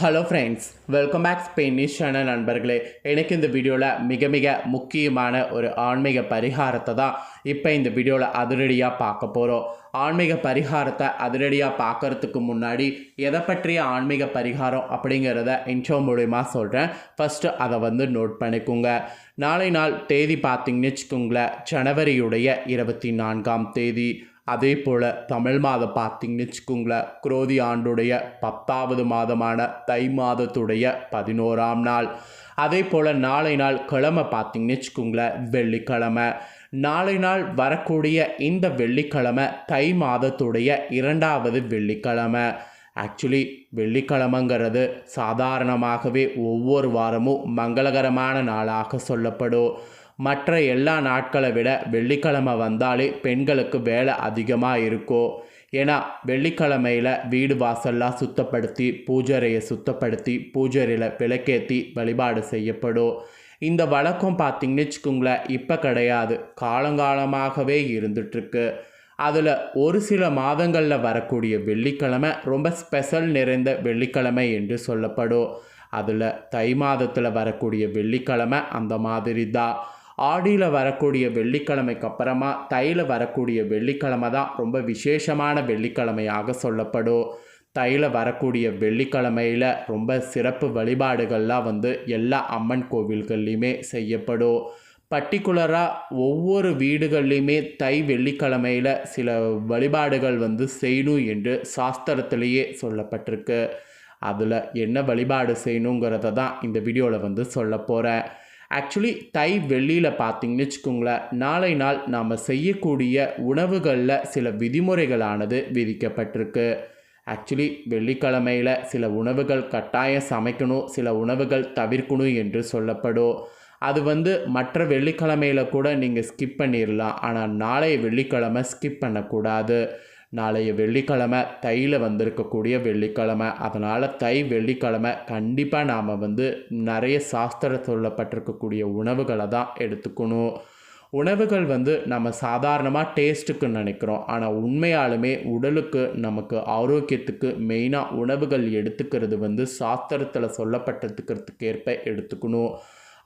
Hello friends welcome back Spanish channel நண்பர்களே. எனக்கு இந்த வீடியோவில் மிக மிக முக்கியமான ஒரு ஆன்மீக பரிகாரத்தை தான் இப்போ இந்த வீடியோவில் அதிரடியாக பார்க்க போகிறோம் ஆன்மீக பரிகாரத்தை அதிரடியாக பார்க்கறதுக்கு முன்னாடி எதை பற்றிய ஆன்மீக பரிகாரம் அப்படிங்கிறத இன்ட்ரோ மூலிமா சொல்கிறேன் ஃபஸ்ட்டு அதை வந்து நோட் பண்ணிக்கோங்க. நாளை நாள் தேதி பார்த்தீங்கன்னு வச்சுக்கோங்களேன். ஜனவரியுடைய இருபத்தி நான்காம் தேதி. அதே போல் தமிழ் மாதம் பார்த்திங்கன்னு வச்சுக்கோங்களேன் குரோதி ஆண்டுடைய பத்தாவது மாதமான தை மாதத்துடைய பதினோராம் நாள். அதே போல் நாளை நாள் கிழமை பார்த்தீங்கன்னு வச்சுக்கோங்களேன் வெள்ளிக்கிழமை. நாளை நாள் வரக்கூடிய இந்த வெள்ளிக்கிழமை தை மாதத்துடைய இரண்டாவது வெள்ளிக்கிழமை. ஆக்சுவலி வெள்ளிக்கிழமைங்கிறது சாதாரணமாகவே ஒவ்வொரு வாரமும் மங்களகரமான நாளாக சொல்லப்படும். மற்ற எல்லா நாட்களை விட வெள்ளிக்கிழமை வந்தாலே பெண்களுக்கு வேலை அதிகமாக இருக்கும் ஏன்னா வெள்ளிக்கிழமையில் வீடு வாசல்லாம் சுத்தப்படுத்தி பூஜரையை சுத்தப்படுத்தி பூஜரையில் விளக்கேற்றி வழிபாடு செய்யப்படும் இந்த வழக்கம் பார்த்திங்கன்னு வச்சுக்கோங்களேன் இப்போ கிடையாது. காலங்காலமாகவே இருந்துட்டுருக்கு. அதில் ஒரு சில மாதங்களில் வரக்கூடிய வெள்ளிக்கிழமை ரொம்ப ஸ்பெஷல் நிறைந்த வெள்ளிக்கிழமை என்று சொல்லப்படும் அதில் தை மாதத்தில் வரக்கூடிய வெள்ளிக்கிழமை அந்த மாதிரி தான் ஆடியில் வரக்கூடிய வெள்ளிக்கிழமைக்கு அப்புறமா தையில் வரக்கூடிய வெள்ளிக்கிழமை தான் ரொம்ப விசேஷமான வெள்ளிக்கிழமையாக சொல்லப்படும். தையில் வரக்கூடிய வெள்ளிக்கிழமையில் ரொம்ப சிறப்பு வழிபாடுகள்லாம் வந்து எல்லா அம்மன் கோவில்கள்லையுமே செய்யப்படும். பர்டிகுலராக ஒவ்வொரு வீடுகள்லையுமே தை வெள்ளிக்கிழமையில் சில வழிபாடுகள் வந்து செய்யணும் என்று சாஸ்திரத்திலேயே சொல்லப்பட்டிருக்கு. அதில் என்ன வழிபாடு செய்யணுங்கிறத தான் இந்த வீடியோவில் வந்து சொல்ல போகிறேன் ஆக்சுவலி தை வெள்ளியில் பார்த்தீங்கன்னு வச்சுக்கோங்களேன் நாளை நாள் நாம் செய்யக்கூடிய உணவுகளில் சில விதிமுறைகளானது விதிக்கப்பட்டிருக்கு. ஆக்சுவலி வெள்ளிக்கிழமையில் சில உணவுகள் கட்டாயம் சமைக்கணும் சில உணவுகள் தவிர்க்கணும் என்று சொல்லப்படும். அது வந்து மற்ற வெள்ளிக்கிழமையில் கூட நீங்கள் ஸ்கிப் பண்ணிடலாம் ஆனால் நாளைய வெள்ளிக்கிழமை ஸ்கிப் பண்ணக்கூடாது. நாளைய வெள்ளிக்கிழமை தையில் வந்திருக்கக்கூடிய வெள்ளிக்கிழமை. அதனால் தை வெள்ளிக்கிழமை கண்டிப்பாக நாம் வந்து நிறைய சாஸ்திர சொல்லப்பட்டிருக்கக்கூடிய உணவுகளை தான் எடுத்துக்கணும். உணவுகள் வந்து நம்ம சாதாரணமாக டேஸ்ட்டுக்கு நினைக்கிறோம். ஆனால் உண்மையாலுமே உடலுக்கு நமக்கு ஆரோக்கியத்துக்கு மெயினாக உணவுகள் எடுத்துக்கிறது வந்து சாஸ்திரத்தில் சொல்லப்பட்டிருக்கிறதுக்கேற்ப எடுத்துக்கணும்.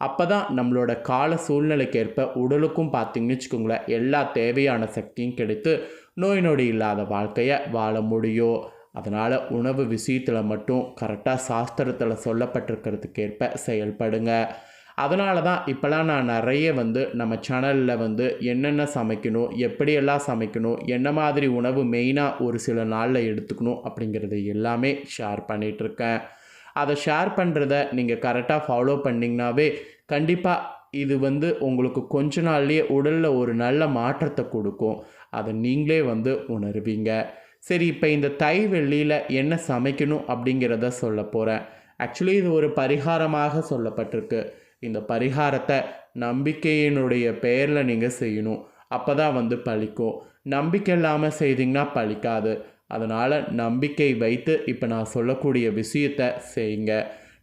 அப்போ தான் நம்மளோட கால சூழ்நிலைக்கேற்ப உடலுக்கும் பார்த்திங்கன்னு வச்சுக்கோங்களேன் எல்லா தேவையான சக்தியும் கிடைத்து நோய் நொடி இல்லாத வாழ்க்கையை வாழ முடியும் அதனால் உணவு விஷயத்தில் மட்டும் கரெக்டாக சாஸ்திரத்தில் சொல்லப்பட்டிருக்கிறதுக்கேற்ப செயல்படுங்க. அதனால தான் இப்போலாம் நான் நிறைய வந்து நம்ம சேனலில் வந்து என்னென்ன சமைக்கணும் எப்படியெல்லாம் சமைக்கணும் என்ன மாதிரி உணவு மெயினாக ஒரு சில நாளில் எடுத்துக்கணும் அப்படிங்கிறது எல்லாமே ஷேர் பண்ணிகிட்ருக்கேன் அதை ஷேர் பண்ணுறத நீங்கள் கரெக்டாக ஃபாலோ பண்ணிங்கனாவே கண்டிப்பாக இது வந்து உங்களுக்கு கொஞ்ச நாள்லேயே உடலில் ஒரு நல்ல மாற்றத்தை கொடுக்கும். அதை நீங்களே வந்து உணர்வீங்க. சரி இப்போ இந்த தை வெள்ளியில் என்ன சமைக்கணும் அப்படிங்கிறத சொல்ல போகிறேன் ஆக்சுவலி இது ஒரு பரிகாரமாக சொல்லப்பட்டிருக்கு. இந்த பரிகாரத்தை நம்பிக்கையினுடைய பெயரில் நீங்கள் செய்யணும். அப்போ தான் வந்து பழிக்கும். நம்பிக்கை இல்லாமல் செய்திங்கன்னா பழிக்காது. அதனால் நம்பிக்கை வைத்து இப்போ நான் சொல்லக்கூடிய விஷயத்தை செய்யுங்க.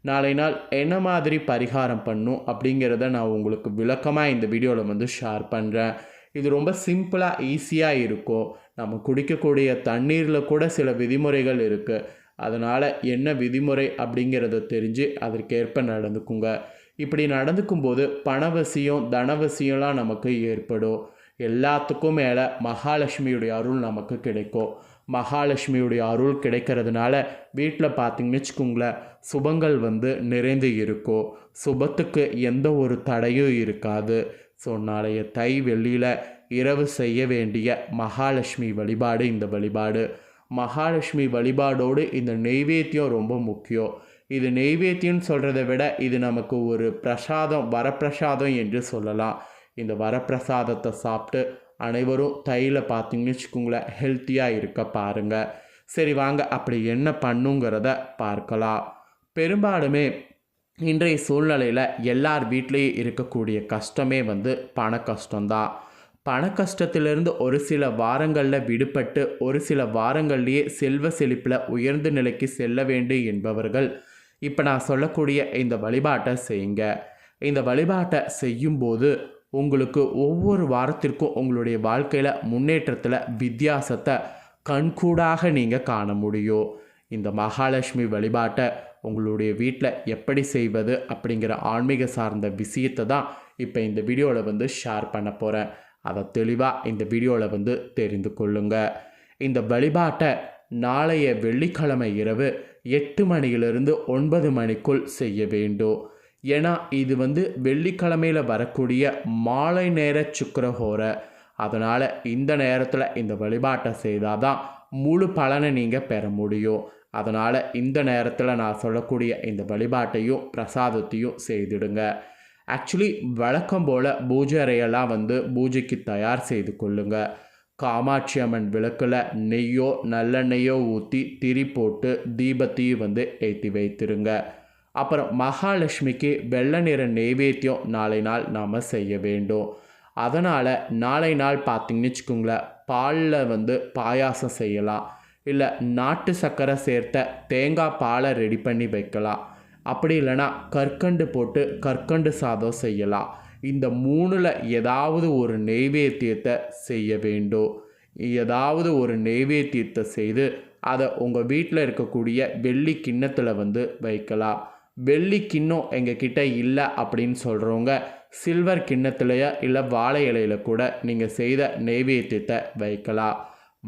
நாளை நாள் என்ன மாதிரி பரிகாரம் பண்ணும் அப்படிங்கிறத நான் உங்களுக்கு விளக்கமாக இந்த வீடியோவில் வந்து ஷேர் பண்ணுறேன் இது ரொம்ப சிம்பிளாக ஈஸியாக இருக்கும். நம்ம குடிக்கக்கூடிய தண்ணீரில் கூட சில விதிமுறைகள் இருக்குது அதனால் என்ன விதிமுறை அப்படிங்கிறத தெரிஞ்சு அதற்கேற்ப நடந்துக்குங்க. இப்படி நடந்துக்கும்போது பணவசியம் தனவசியம்லாம் நமக்கு ஏற்படும். எல்லாத்துக்கும் மேலே மகாலட்சுமியுடைய அருள் நமக்கு கிடைக்கும். மகாலட்சுமியுடைய அருள் கிடைக்கிறதுனால வீட்டில் பார்த்தீங்கன்னு வச்சுக்கோங்களேன் சுபங்கள் வந்து நிறைந்து இருக்கும் சுபத்துக்கு எந்த ஒரு தடையும் இருக்காது. ஸோ நாளைய தை வெள்ளியில் இரவு செய்ய வேண்டிய மகாலட்சுமி வழிபாடு இந்த வழிபாடு. மகாலட்சுமி வழிபாடோடு இந்த நெய்வேத்தியம் ரொம்ப முக்கியம். இது நெய்வேத்தியம்னு சொல்கிறத விட இது நமக்கு ஒரு பிரசாதம் வரப்பிரசாதம் என்று சொல்லலாம். இந்த வரப்பிரசாதத்தை சாப்பிட்டு அனைவரும் தையில் பார்த்தீங்கன்னு வச்சுக்கோங்களேன் ஹெல்த்தியாக இருக்க பாருங்கள் சரி வாங்க. அப்படி என்ன பண்ணுங்கிறத பார்க்கலாம். பெரும்பாலுமே இன்றைய சூழ்நிலையில் எல்லார் வீட்லேயும் இருக்கக்கூடிய கஷ்டமே வந்து பண கஷ்டம்தான் பண கஷ்டத்திலிருந்து ஒரு சில வாரங்களில் விடுபட்டு ஒரு சில வாரங்கள்லேயே செல்வ செழிப்பில் உயர்ந்த நிலைக்கு செல்ல வேண்டும் என்பவர்கள் இப்போ நான் சொல்லக்கூடிய இந்த வழிபாட்டை செய்யுங்க. இந்த வழிபாட்டை செய்யும்போது உங்களுக்கு ஒவ்வொரு வாரத்திற்கும் உங்களுடைய வாழ்க்கையில் முன்னேற்றத்தில் வித்தியாசத்தை கண்கூடாக நீங்கள் காண முடியும். இந்த மகாலட்சுமி வழிபாட்டை உங்களுடைய வீட்டில் எப்படி செய்வது அப்படிங்கிற ஆன்மீக சார்ந்த விஷயத்தை தான் இப்போ இந்த வீடியோவில் வந்து ஷேர் பண்ண போகிறேன் அதை தெளிவாக இந்த வீடியோவில் வந்து தெரிந்து கொள்ளுங்கள் இந்த வழிபாட்டை நாளைய வெள்ளிக்கிழமை இரவு எட்டு மணியிலிருந்து ஒன்பது மணிக்குள் செய்ய வேண்டும். ஏன்னா இது வந்து வெள்ளிக்கிழமையில் வரக்கூடிய மாலை நேர சுக்கரஹோர. அதனால் இந்த நேரத்தில் இந்த வழிபாட்டை செய்தால் தான் முழு பலனை நீங்கள் பெற முடியும். அதனால் இந்த நேரத்தில் நான் சொல்லக்கூடிய இந்த வழிபாட்டையும் பிரசாதத்தையும் செய்திடுங்க. ஆக்சுவலி வழக்கம் போல் பூஜை அறையெல்லாம் வந்து பூஜைக்கு தயார் செய்து கொள்ளுங்க. காமாட்சி அம்மன் விளக்கில் நெய்யோ நல்லெண்ணெய்யோ ஊற்றி திரி போட்டு தீபத்தையும் வந்து ஏற்றி வைத்திருங்க. அப்புறம் மகாலட்சுமிக்கு வெள்ளை நிற நெய்வேத்தியம் நாளை நாள் நாம் செய்ய வேண்டும். அதனால் நாளை நாள் பார்த்தீங்கன்னு வச்சுக்கோங்களேன் பாலில் வந்து பாயாசம் செய்யலாம். இல்லை நாட்டு சர்க்கரை சேர்த்த தேங்காய் பாலை ரெடி பண்ணி வைக்கலாம். அப்படி இல்லைன்னா கற்கண்டு போட்டு கற்கண்டு சாதம் செய்யலாம். இந்த மூணில் ஏதாவது ஒரு நெய்வேத்தியத்தை செய்ய வேண்டும். ஏதாவது ஒரு நெய்வேத்தியத்தை செய்து அதை உங்கள் வீட்டில் இருக்கக்கூடிய வெள்ளி கிண்ணத்தில் வந்து வைக்கலாம். வெள்ளி கிண்ணம் எங்கள் கிட்டே இல்லை அப்படின்னு சொல்கிறவங்க சில்வர் கிண்ணத்துலையோ இல்லை வாழை இலையில கூட நீங்கள் செய்த நெய்வேத்தியத்தை வைக்கலாம்.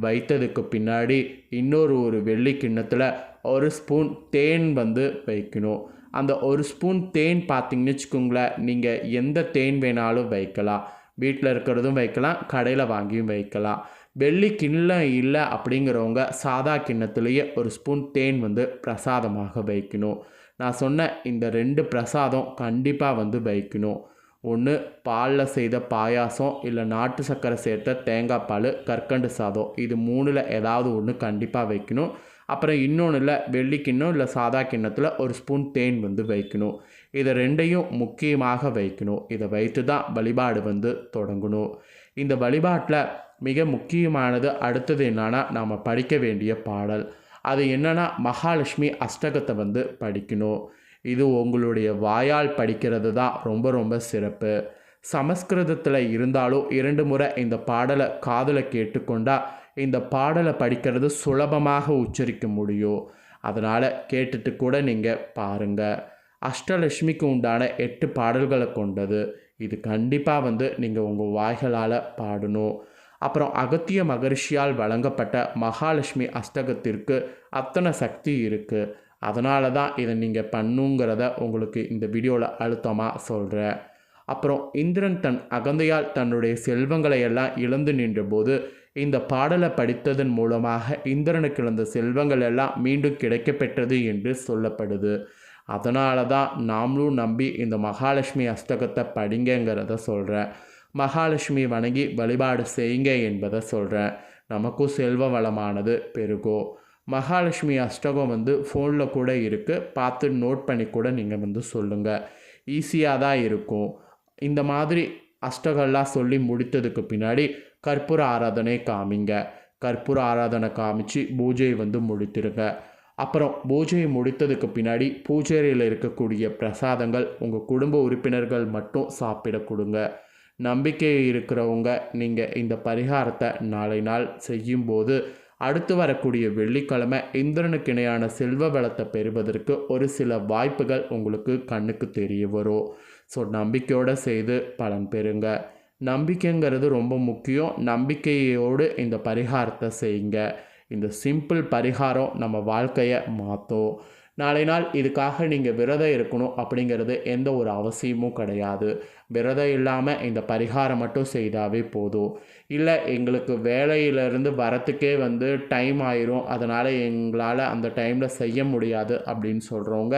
வைத்ததுக்கு பின்னாடி இன்னொரு ஒரு வெள்ளி கிண்ணத்தில் ஒரு ஸ்பூன் தேன் வந்து வைக்கணும். அந்த ஒரு ஸ்பூன் தேன் பார்த்திங்கன்னு வச்சுக்கோங்களேன் நீங்கள் எந்த தேன் வேணாலும் வைக்கலாம். வீட்டில் இருக்கிறதும் வைக்கலாம் கடையில் வாங்கியும் வைக்கலாம். வெள்ளி கிண்ணம் இல்லை அப்படிங்கிறவங்க சாதா கிண்ணத்துலேயே ஒரு ஸ்பூன் தேன் வந்து பிரசாதமாக வைக்கணும். நான் சொன்ன இந்த ரெண்டு பிரசாதம் கண்டிப்பாக வந்து வைக்கணும். ஒன்று பாலில் செய்த பாயாசம் இல்லை நாட்டு சர்க்கரை சேர்த்த தேங்காய் பால் கற்கண்டு சாதம். இது மூணில் ஏதாவது ஒன்று கண்டிப்பாக வைக்கணும். அப்புறம் இன்னொன்றில் வெள்ளி கிண்ணம் இல்லை சாதா கிண்ணத்தில் ஒரு ஸ்பூன் தேன் வந்து வைக்கணும். இதை ரெண்டையும் முக்கியமாக வைக்கணும். இதை வைத்து தான் வழிபாடு வந்து தொடங்கணும். இந்த வழிபாட்டில் மிக முக்கியமானது அடுத்தது என்னென்னா நாம் படிக்க வேண்டிய பாடல். அது என்னென்னா மகாலட்சுமி அஷ்டகத்தை வந்து படிக்கணும். இது உங்களுடைய வாயால் படிக்கிறது தான் ரொம்ப ரொம்ப சிறப்பு. சமஸ்கிருதத்தில் இருந்தாலும் இரண்டு முறை இந்த பாடலை காதில் கேட்டுக்கொண்டால் இந்த பாடலை படிக்கிறது சுலபமாக உச்சரிக்க முடியும். அதனால் கேட்டுட்டு கூட நீங்கள் பாருங்கள் அஷ்டலட்சுமிக்கு உண்டான எட்டு பாடல்களை கொண்டது. இது கண்டிப்பாக வந்து நீங்கள் உங்கள் வாய்களால் பாடணும். அப்புறம் அகத்திய மகரிஷியால் வழங்கப்பட்ட மகாலட்சுமி அஷ்டகத்திற்கு அத்தனை சக்தி இருக்குது அதனால தான் இதை நீங்கள் பண்ணுங்கிறத உங்களுக்கு இந்த வீடியோவில் அழுத்தமாக சொல்கிறேன் அப்புறம் இந்திரன் தன் அகந்தையால் தன்னுடைய செல்வங்களை எல்லாம் இழந்து நின்றபோது இந்த பாடலை படித்ததன் மூலமாக இந்திரனுக்கு இழந்த செல்வங்கள் எல்லாம் மீண்டும் கிடைக்கப்பெற்றது என்று சொல்லப்படுது. அதனால தான் நாமளும் நம்பி இந்த மகாலட்சுமி அஷ்டகத்தை படிங்கங்கிறத சொல்கிறேன் மகாலட்சுமி வணங்கி வழிபாடு செய்யுங்க என்பதை சொல்கிறேன் நமக்கும் செல்வ வளமானது பெருகும் மகாலட்சுமி அஷ்டகம் வந்து ஃபோனில் கூட இருக்குது பார்த்து நோட் பண்ணி கூட நீங்கள் வந்து சொல்லுங்கள் ஈஸியாக தான் இருக்கும். இந்த மாதிரி அஷ்டகம்லாம் சொல்லி முடித்ததுக்கு பின்னாடி கற்பூர ஆராதனை காமிங்க. கற்பூர ஆராதனை காமிச்சு பூஜையை வந்து முடித்திருங்க. அப்புறம் பூஜையை முடித்ததுக்கு பின்னாடி பூஜையில் இருக்கக்கூடிய பிரசாதங்கள் உங்கள் குடும்ப உறுப்பினர்கள் மட்டும் சாப்பிட கொடுங்க. நம்பிக்கை இருக்கிறவங்க நீங்கள் இந்த பரிகாரத்தை நாளை நாள் செய்யும்போது அடுத்து வரக்கூடிய வெள்ளிக்கிழமை இந்திரனுக்கு இணையான செல்வ வளத்தை பெறுவதற்கு ஒரு சில வாய்ப்புகள் உங்களுக்கு கண்ணுக்கு தெரிய வரும். ஸோ நம்பிக்கையோடு செய்து பலன் பெறுங்க. நம்பிக்கைங்கிறது ரொம்ப முக்கியம். நம்பிக்கையோடு இந்த பரிகாரத்தை செய்யுங்க. இந்த சிம்பிள் பரிகாரம் நம்ம வாழ்க்கையை மாற்றும். நாளை நாள் இதுக்காக நீங்கள் விரதம் இருக்கணும் அப்படிங்கிறது எந்த ஒரு அவசியமும் கிடையாது. விரதம் இல்லாமல் இந்த பரிகாரம் மட்டும் செய்தாவே போதும். இல்லை எங்களுக்கு வேலையிலேருந்து வரத்துக்கே வந்து டைம் ஆயிரும். அதனால் எங்களால் அந்த டைமில் செய்ய முடியாது அப்படின்னு சொல்கிறவங்க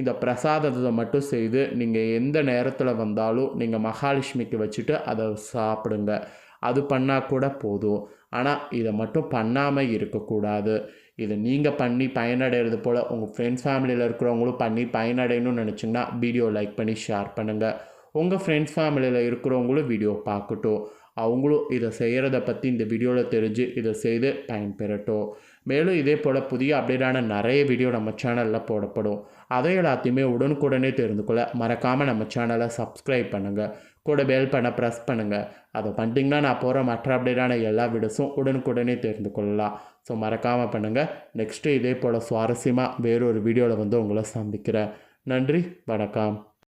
இந்த பிரசாதத்தை மட்டும் செய்து நீங்கள் எந்த நேரத்தில் வந்தாலும் நீங்கள் மகாலட்சுமிக்கு வச்சுட்டு அதை சாப்பிடுங்க. அது பண்ணால் கூட போதும். ஆனால் இதை மட்டும் பண்ணாமல் இருக்கக்கூடாது. இதை நீங்கள் பண்ணி பயனடைகிறது போல் உங்கள் ஃப்ரெண்ட்ஸ் ஃபேமிலியில் இருக்கிறவங்களும் பண்ணி பயனடையணும்னு நினச்சிங்கன்னா வீடியோ லைக் பண்ணி ஷேர் பண்ணுங்கள் உங்கள் ஃப்ரெண்ட்ஸ் ஃபேமிலியில் இருக்கிறவங்களும் வீடியோ பார்க்கட்டும். அவங்களும் இதை செய்கிறத பற்றி இந்த வீடியோவில் தெரிஞ்சு இதை செய்து பயன்பெறட்டும். மேலும் இதே போல் புதிய அப்டேட்டான நிறைய வீடியோ நம்ம சேனலில் போடப்படும். அதை எல்லாத்தையுமே உடனுக்குடனே தெரிந்து கொள்ள மறக்காமல் நம்ம சேனலை சப்ஸ்கிரைப் பண்ணுங்கள் கூட பெல் பண்ண ப்ரெஸ் பண்ணுங்கள் அதை பண்ணிட்டீங்கன்னா நான் போகிற மற்ற அப்டேட்டான எல்லா வீடியோஸும் உடனுக்குடனே தெரிந்து கொள்ளலாம். ஸோ மறக்காமல் பண்ணுங்கள் நெக்ஸ்ட்டு இதே போல் சுவாரஸ்யமாக வேறொரு வீடியோவில் வந்து உங்களை சந்திக்கிறேன். நன்றி வணக்கம்.